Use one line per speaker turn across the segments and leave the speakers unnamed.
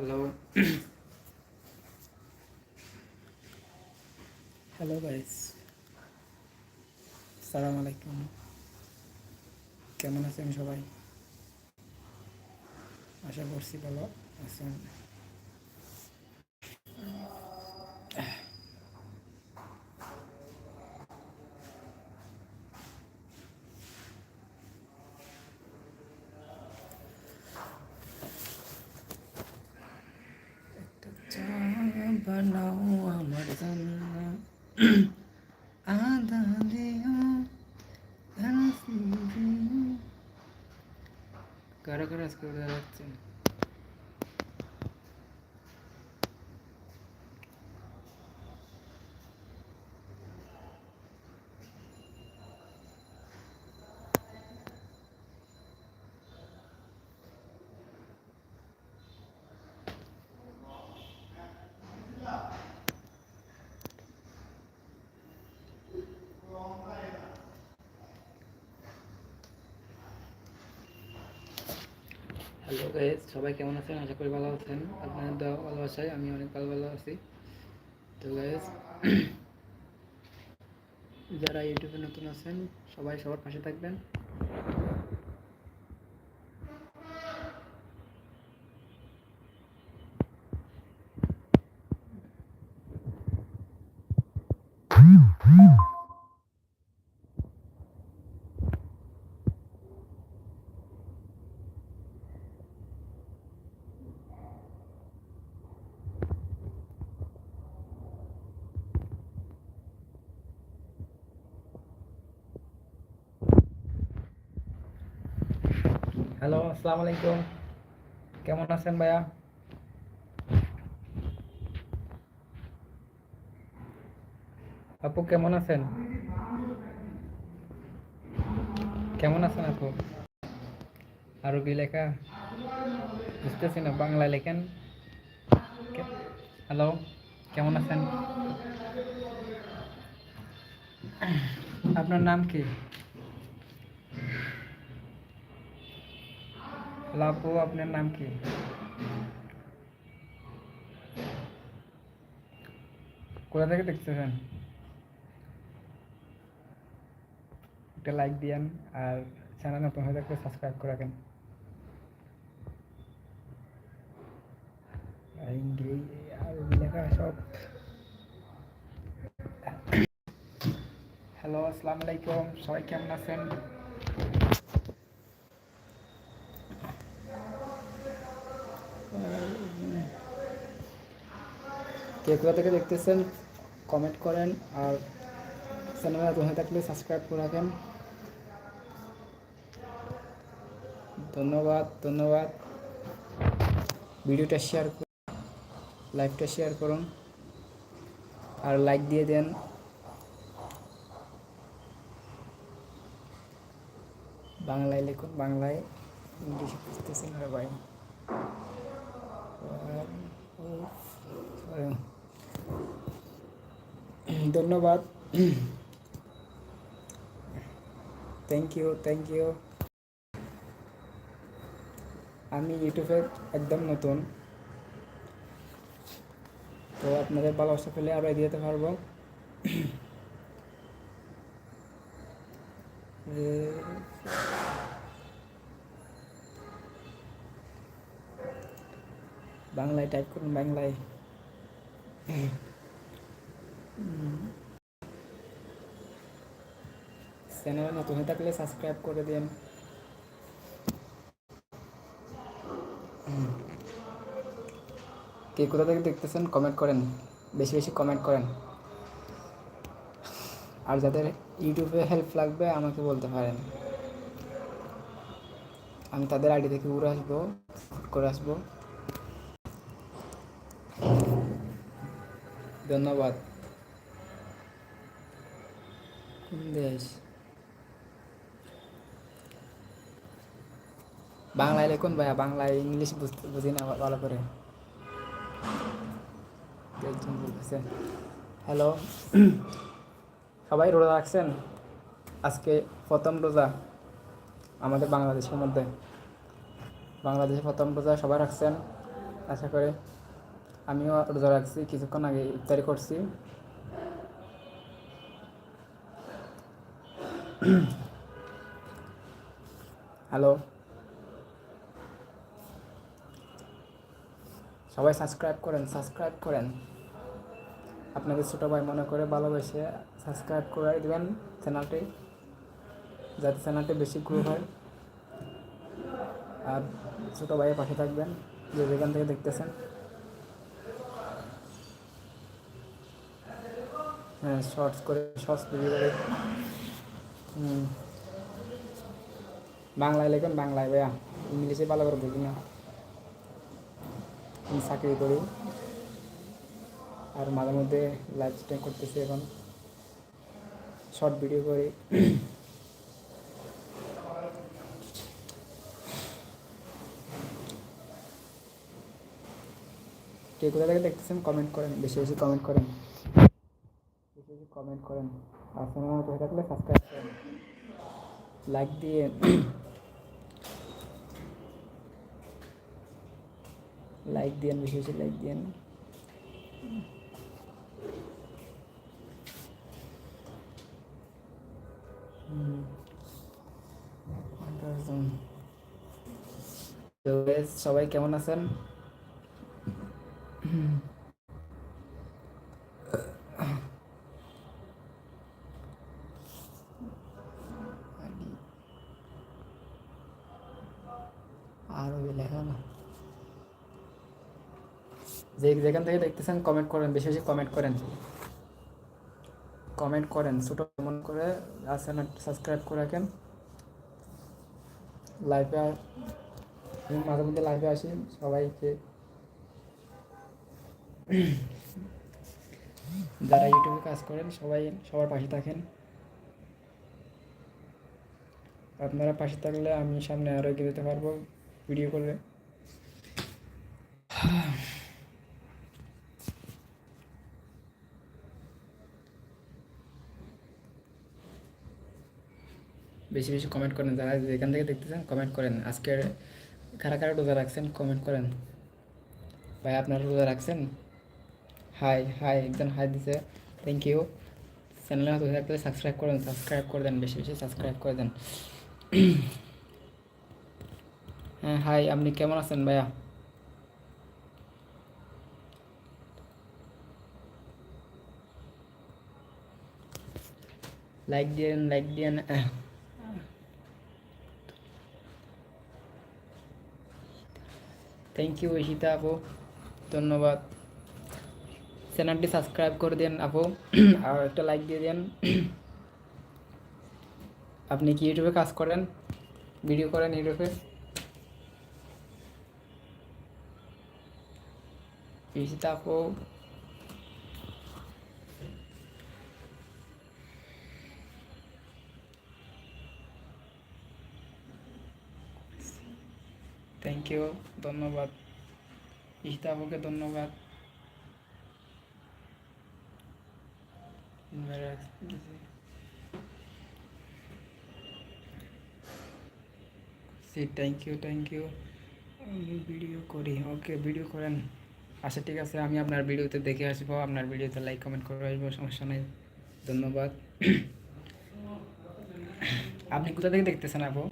Hello hello guys সালাম আলাইকুম কেমন আছেন সবাই? আশা করছি ভালো আছেন একটা চা বানাও আমার জন্য আদা দিও কারা কারা আজকে রাখছেন হ্যালো গাইজ সবাই কেমন আছেন? আশা করি ভালো আছেন। আপনাদের দেওয়া ভালোবাসায় আমি অনেক ভালো ভালো আছি। তো গাইজ যারা ইউটিউবে নতুন আছেন, সবাই সবার পাশে থাকবেন। হ্যালো আসসালামু আলাইকুম কেমন আছেন ভাইয়া আপু কেমন আছেন কেমন আছেন আপু আরবি লেখা বুঝতেছি না বাংলায় লেখেন কে- হ্যালো কেমন আছেন আপনার নাম কি হ্যালো আপু আপনার নাম কি? কোথা থেকে দেখতেছেন? একটা লাইক দিয়েন আর চ্যানেল নতুন হয়ে থাকলে সাবস্ক্রাইব করে রাখেন। আর সব। হ্যালো আসসালামু আলাইকুম। সবাই কেমন আছেন? কে থেকে দেখতেছেন কমেন্ট করেন আর চ্যানেলে নতুন হয়ে থাকলে সাবস্ক্রাইব করে রাখেন। ধন্যবাদ ধন্যবাদ। ভিডিওটা শেয়ার করুন লাইভটা শেয়ার করুন। আর লাইক দিয়ে দেন। বাংলায় লিখুন, বাংলায় ইংলিশে বুঝতেছি না রে ভাই ধন্যবাদ। থ্যাংক ইউ থ্যাংক ইউ আমি ইউটিউবে একদম নতুন। তো আপনাদের ভালোবাসা পেলে আরও এগিয়ে যেতে পারব। বাংলায় টাইপ করুন, বাংলায়। চ্যানেলে নতুন হয়ে থাকলে সাবস্ক্রাইব করে দিন কে কোথা থেকে দেখতেছেন কমেন্ট করেন। বেশি বেশি কমেন্ট করেন। আর যাদের ইউটিউবে হেল্প লাগবে, আমাকে বলতে পারেন। আমি তাদের আইডি থেকে উড়ে আসব করে আসব। ধন্যবাদ। দেশ বাংলায় লেখুন ভাইয়া, বাংলায় ইংলিশ বুঝতে বুঝি না ভালো করে। হ্যালো, সবাই রোজা রাখছেন? আজকে প্রথম রোজা আমাদের বাংলাদেশের মধ্যে। বাংলাদেশে প্রথম রোজা সবাই রাখছেন? আশা করে আমিও রোজা রাখছি, কিছুক্ষণ আগে ইফতারি করছি। হ্যালো সবাই সাবস্ক্রাইব করেন সাবস্ক্রাইব করেন। আপনাদের ছোটো ভাই মনে করে ভালোবেসে সাবস্ক্রাইব করে দেবেন চ্যানেলটি যাতে চ্যানেলটি বেশি গ্রো হয়। আর ছোটো ভাইয়ের পাশে থাকবেন, যে যেখান থেকে দেখতেছেন। হ্যাঁ শর্টস করে শর্টস ভিডিও করে। বাংলায় লেখেন, বাংলায় ভাইয়া ইংলিশে ভালো করে বুঝি না। চাকরি করি। আর মাঝে মধ্যে লাইভ স্ট্রিম করতেছি এখন। শর্ট ভিডিও করি। কে কোথা থেকে দেখতেছেন কমেন্ট করেন। বেশি বেশি কমেন্ট করেন। বেশি বেশি কমেন্ট করেন। আর চ্যানেল হয়ে থাকলে সাবস্ক্রাইব লাইক দিয়ে লাইক দিয়েন বেশি বেশি লাইক দিয়েন সবাই কেমন আছেন আরও লেখা না যে যেখান থেকে দেখতেছেন কমেন্ট করেন, বেশি বেশি কমেন্ট করেন। কমেন্ট করেন, ছোটো মন করে আসেন সাবস্ক্রাইব করে রাখেন। লাইভে আমি মাঝে মধ্যে লাইভে আসি, সবাইকে। যারা ইউটিউবে কাজ করেন, সবাই সবার পাশে থাকেন। আপনারা পাশে থাকলে আমি সামনে আরও এগিয়ে যেতে পারব ভিডিও করলে বেশি বেশি কমেন্ট করেন। যারা যেখান থেকে দেখতেছেন কমেন্ট করেন। আজকের কারা কারা রোজা রাখছেন কমেন্ট করেন। ভাই, আপনারা রোজা রাখছেন? হাই হাই একজন হাই দিছে। থ্যাংক ইউ চ্যানেলে হয়তো থাকলে সাবস্ক্রাইব করেন সাবস্ক্রাইব করে দেন, বেশি বেশি সাবস্ক্রাইব করে দেন। হ্যাঁ হাই আপনি কেমন আছেন ভাইয়া? লাইক দিয়েন লাইক দিয়েন। থ্যাংক ইউ ঈশিতা আপু। ধন্যবাদ। চ্যানেলটি সাবস্ক্রাইব করে দেন আপু। আর একটা লাইক দিয়ে দেন। আপনি কি ইউটিউবে কাজ করেন? ভিডিও করেন ইউটিউবে? ঈশিতা আপু। ইউ ধন্যবাদ। আপুকে ধন্যবাদ। সি থ্যাংক ইউ থ্যাংক ইউ আমি ভিডিও করি ওকে ভিডিও করেন। আচ্ছা ঠিক আছে, আমি আপনার ভিডিওতে দেখে আসব। আপনার ভিডিওতে লাইক কমেন্ট করে আসব, সমস্যা নেই। ধন্যবাদ। আপনি কোথা থেকে দেখতেছেন আপু?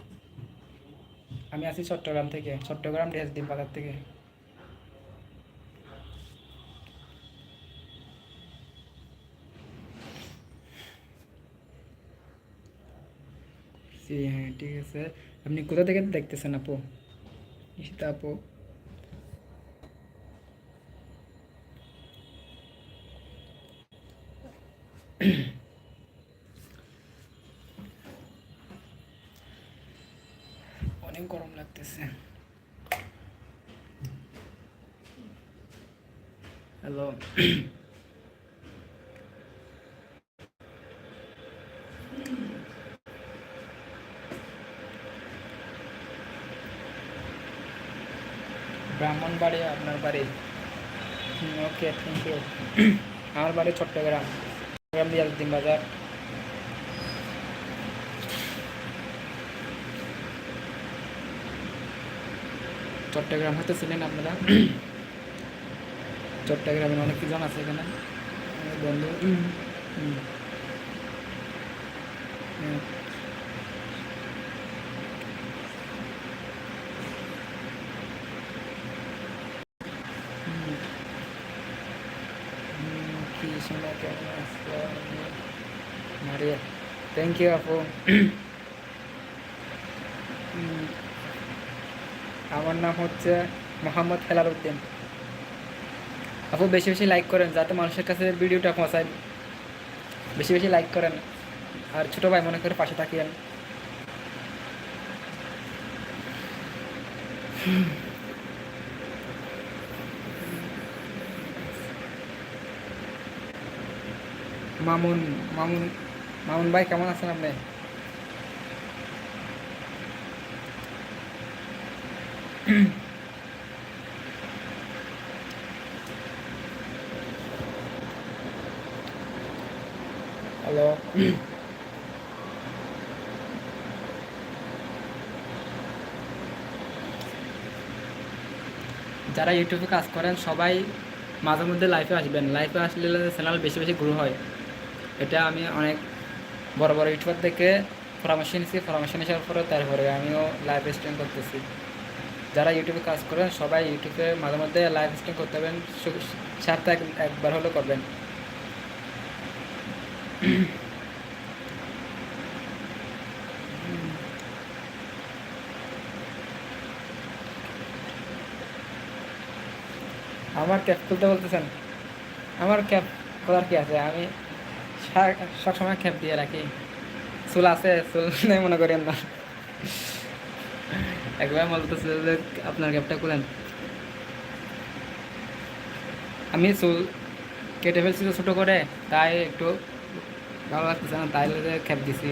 আমি আছি চট্টগ্রাম থেকে, চট্টগ্রাম ডিএসডি বাজার থেকে। হ্যাঁ ঠিক আছে। আপনি কোথা থেকে দেখতেছেন আপু? ঈশিতা আপু। অনেক গরম লাগতেছে হ্যালো ব্রাহ্মণবাড়ি, আপনার বাড়ি? ওকে থ্যাংক ইউ আমার বাড়ি চট্টগ্রাম। চট্টগ্রাম বাজার। চট্টগ্রাম হয়তো ছিলেন আপনারা চট্টগ্রামের অনেক জন আছে এখানে বন্ধু হুম। হুম। হুম। হুম, কি শোনা কেমন আছো মারিয়া থ্যাংক ইউ আপু হুম, আমার নাম হচ্ছে মোহাম্মদ হেলাল উদ্দিন। আপু, বেশি বেশি লাইক করেন যাতে মানুষের কাছে ভিডিওটা পৌঁছায়। বেশি বেশি লাইক করেন। আর ছোট ভাই মনে করে পাশে থাকিয়েন মামুন মামুন মামুন ভাই কেমন আছেন আপনি? হ্যালো যারা ইউটিউবে কাজ করেন, সবাই মাঝে মধ্যে লাইফে আসবেন। লাইফে আসলে চ্যানেল বেশি বেশি গ্রো হয়। এটা আমি অনেক বড় বড় ইউটিউবার থেকে পরামর্শ নিয়েছি। পরামর্শ নেওয়ার পরে তারপরে আমিও লাইভ স্ট্রিম করতেছি। যারা ইউটিউবে কাজ করেন, সবাই ইউটিউবে মাঝে মধ্যে লাইভ স্ট্রিম করতে হবেন সপ্তাহে এক- একবার হলেও করবেন। আমার ক্যাপ খুলতে বলতেছেন? আমার ক্যাপ খোলার কি আছে? আমি সবসময় ক্যাপ দিয়ে রাখি। চুল আছে, চুল নেই মনে করেন না। একবার বলতেছে যে আপনার ক্যাপটা খুলেন। আমি চুল কেটে ফেলছি তো ছোটো করে, তাই একটু ভালো লাগতেছে না, তাই যে ক্যাপ দিছি।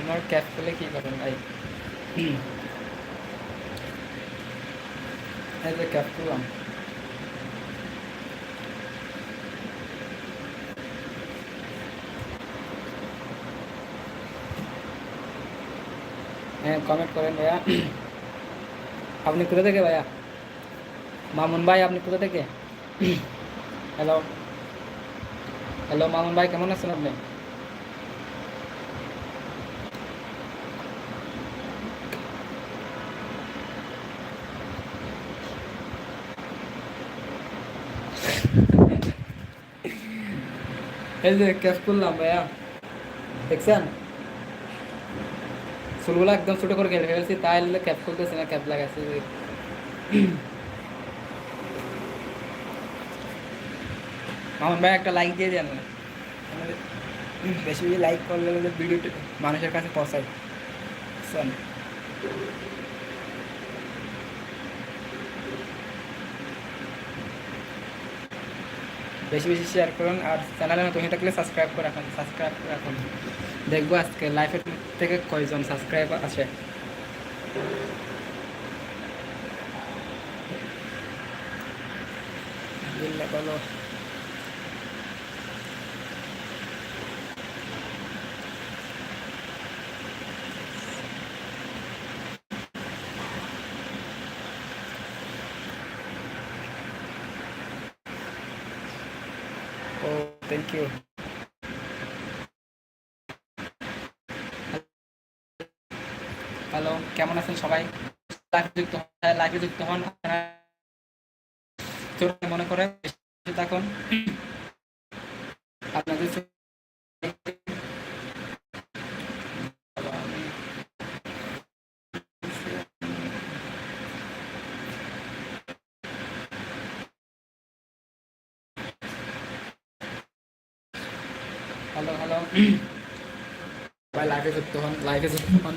আমার ক্যাপ খুলে কি করবেন ভাই? এই যে ক্যাপ খুললাম হ্যাঁ কমেন্ট করেন ভাইয়া আপনি কোথা থেকে ভাইয়া মামুন ভাই আপনি কোথা থেকে হ্যালো হ্যালো মামুন ভাই কেমন আছেন আপনি এই যে ক্যাপ করলাম ভাইয়া দেখছেন চুলগুলো একদম ছোটো করে কেটে ফেলছি তাই ক্যাপ খুলতেছি না, ক্যাপ লাগাইছি। মামুন ভাই, একটা লাইক দিয়ে দেন। বেশি বেশি লাইক করলে ভিডিওটা মানুষের কাছে পৌঁছায়। বুঝছেন বেশি বেশি শেয়ার করুন, আর চ্যানেলে নতুন থাকলে সাবস্ক্রাইব করে রাখুন সাবস্ক্রাইব করে রাখুন। দেখব আজকে লাইফের থেকে কয়জন সাবস্ক্রাইব আছে? বলো ও থ্যাংক ইউ হ্যালো কেমন আছেন সবাই? লাইভে যুক্ত লাইভে যুক্ত হন। মনে করে থাকুন। আপনাদের হ্যালো হ্যালো সবাই লাইভে যুক্ত হন লাইভে যুক্ত হন।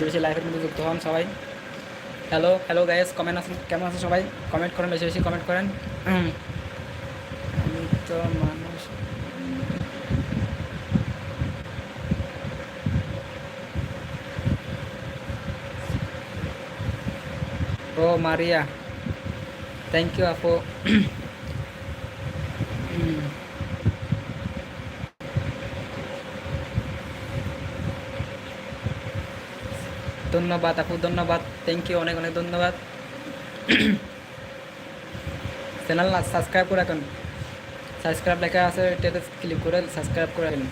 বেশি বেশি লাইভের মধ্যে যুক্ত হন সবাই। হ্যালো হ্যালো গাইস কমেন্ট আছেন, কেমন আছেন সবাই? কমেন্ট করেন, বেশি বেশি কমেন্ট করেন। আমি মানুষ ও মারিয়া থ্যাংক ইউ আপু। ধন্যবাদ, আপু, ধন্যবাদ থ্যাংক ইউ অনেক অনেক ধন্যবাদ। চ্যানেল না সাবস্ক্রাইব করে রাখুন। সাবস্ক্রাইব লেখা আছে এটাতে ক্লিক করে সাবস্ক্রাইব করে রাখুন।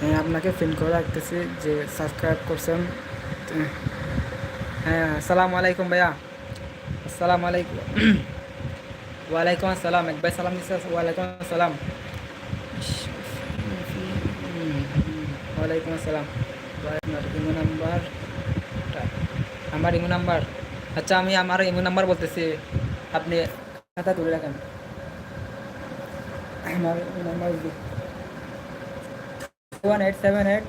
হ্যাঁ আপনাকে ফিন করে রাখতেছি যে সাবস্ক্রাইব করছেন। হ্যাঁ আসসালামু আলাইকুম ভাইয়া। আসসালামু আলাইকুম। ওয়ালাইকুম আসসালাম, এক ভাই সালাম দিচ্ছে ওয়ালাইকুম আসসালাম। ওয়ালাইকুম আসসালাম। আমার ইমো নাম্বার আচ্ছা আমি আমার ইমো নাম্বার বলতেছি। আপনি খাতা তুলে রাখেন। আমার imo number one eight seven eight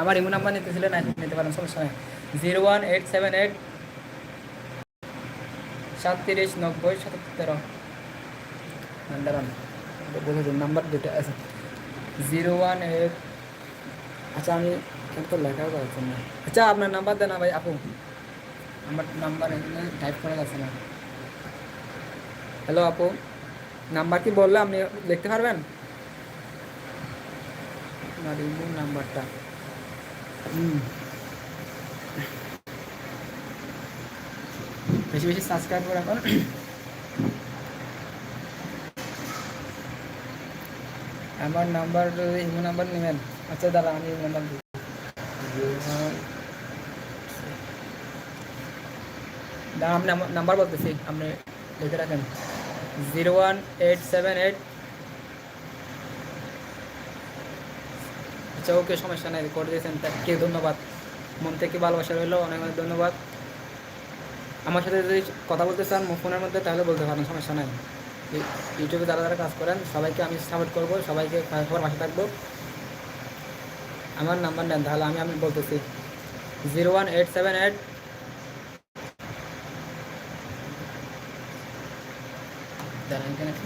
আমার ইমো নাম্বার নিতেছিলেন নিতে পারেন, সমস্যা নেই। Zero one eight seven eight সাতত্রিশ, নব্বই, সাতাত্তর। দাঁড়ান বলে দিন নাম্বার দুটো আছে। জিরো ওয়ান এইট আচ্ছা আমি কিন্তু লেখাও যাচ্ছে না আচ্ছা আপনার নাম্বার দেন না ভাই, আপু। আমার নাম্বার এখানে টাইপ করা যাচ্ছে না। হ্যালো আপু। নাম্বার কি বললে আপনি দেখতে পারবেন? ইমো নাম্বারটা হুম। বেশি বেশি সাবস্ক্রাইব করে রাখুন আমার নাম্বার ইমো নাম্বার নেবেন। আচ্ছা দাদা আমি নাম্বার দিই। দাদা আপনি নাম্বার বলতেছি, আপনি লিখে রাখেন। Zero one eight seven eight. আচ্ছা ওকে, সমস্যা নাই করে দিয়েছেন তাকে ধন্যবাদ। মন থেকে ভালোবাসা রইল, অনেক অনেক ধন্যবাদ। আমার সাথে যদি কথা বলতে চান ফোনের মধ্যে, তাহলে বলতে পারেন, সমস্যা নাই। ইউ- ইউটিউবে যারা যারা কাজ করেন, সবাইকে আমি সাপোর্ট করব, সবাইকে সবার পাশে থাকব। আমার নাম্বার নেন, তাহলে আমি আমি বলতেছি। Zero one eight seven eight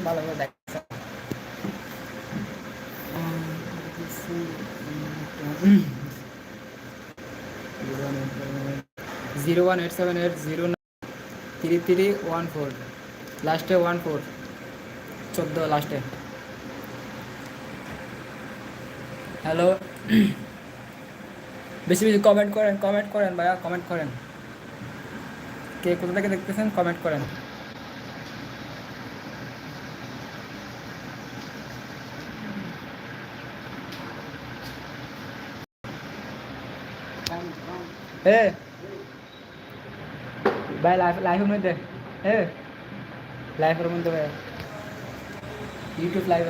ভালো করে zero one eight seven eight zero three three one four. লাস্টে ওয়ান ফোর। চোদ্দ লাস্টে। হ্যালো? বেশি বেশি কমেন্ট করেন কমেন্ট করেন ভাইয়া কমেন্ট করেন। কে কোথা থেকে দেখতেছেন কমেন্ট করেন। এ, ভাই লাইফ লাইফের মধ্যে, এ লাইফের মধ্যে ভাই ইউটিউব লাইভ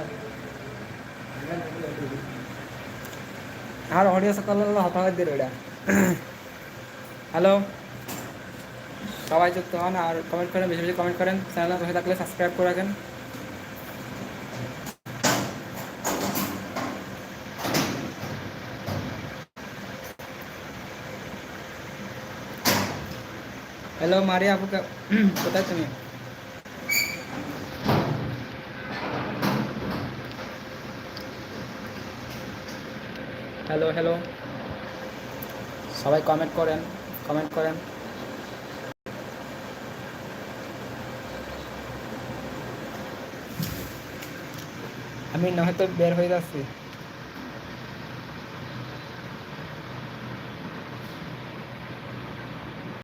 আর সকল হতাহত দিয়ে ওটা হ্যালো সবাই যুক্ত হন আর কমেন্ট করেন, বেশি বেশি কমেন্ট করেন। চ্যানেল বসে থাকলে সাবস্ক্রাইব করে রাখেন। হ্যালো মারিয়া, আপু কোথায় তুমি? হ্যালো হ্যালো সবাই কমেন্ট করেন কমেন্ট করেন। আমি না হয়তো বের হয়ে যাচ্ছি।